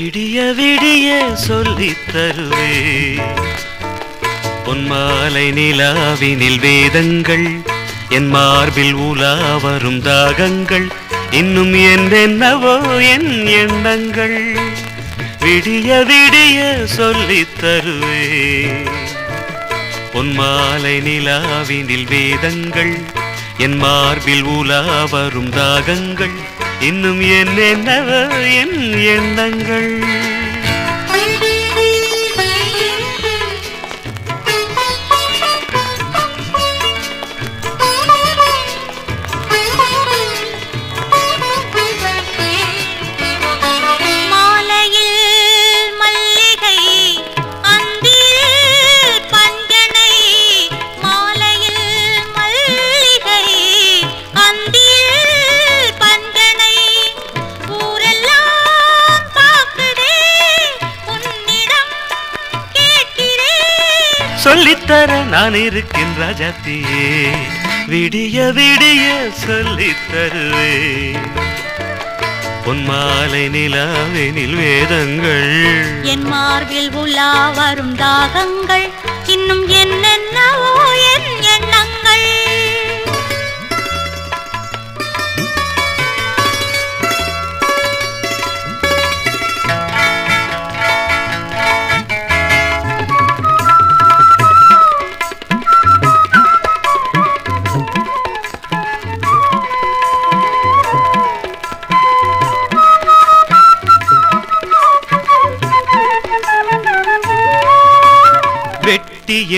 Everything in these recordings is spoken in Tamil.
விடிய விடிய சொல்லி தருவே. பொன்மாலை நிலாவினில் வேதங்கள் என் மார்பில் உலா வரும் தாகங்கள் இன்னும் என்னென்னவோ என் எண்ணங்கள். விடிய விடிய சொல்லி தருவே. பொன்மாலை நிலாவினில் வேதங்கள் என் மார்பில் உலா வரும் தாகங்கள் இன்னும் என்னென்னவோ என் எண்ணங்கள். சொல்லித்தர நான் இருக்கின்ற ராஜாத்தியே விடிய விடிய சொல்லித்தருவே உன் மாலை நிலாவெனில் வேதங்கள். என் மார்பில் உலா வரும் தாகங்கள்.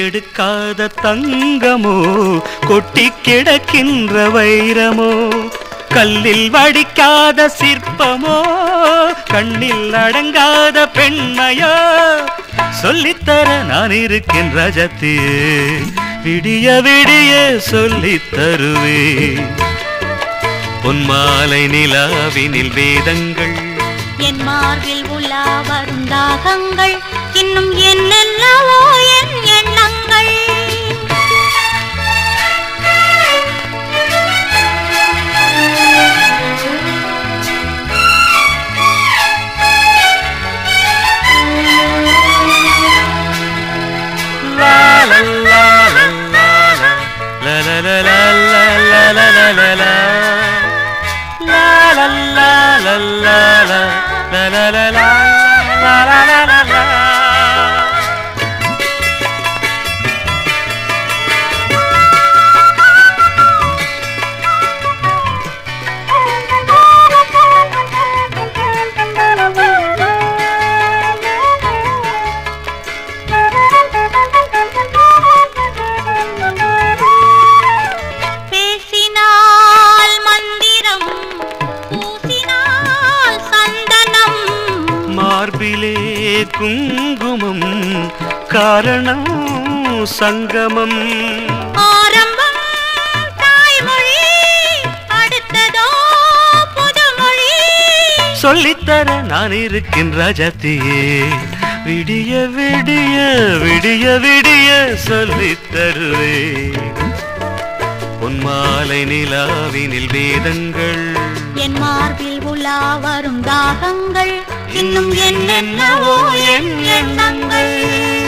எடுக்காத தங்கமோ கொட்டி கிடக்கின்ற வைரமோ கல்லில் வடிக்காத சிற்பமோ கண்ணில் அடங்காத பெண்மையோ சொல்லித்தர நான் இருக்கேன் ரஜத்தியே விடிய விடிய சொல்லித் தருவே. பொன்மாலை நிலாவினில் வேதங்கள் என் மார்பில் உலா வரும் தாகங்கள் மார்பிலே குங்குமம் காரணம் சங்கமம். ஆரம்பம் தாய்மொழி அடுத்ததோ புதுமொழி. சொல்லித்தர நான் இருக்கேன் ராஜாத்தியே. விடிய விடிய விடிய விடிய சொல்லித் தருவே. பொன்மாலை நிலாவினில் வேதங்கள். என் மார்பில் உலா வரும் தாகங்கள். இன்னும் என்னென்னவோ என் எண்ணங்கள்.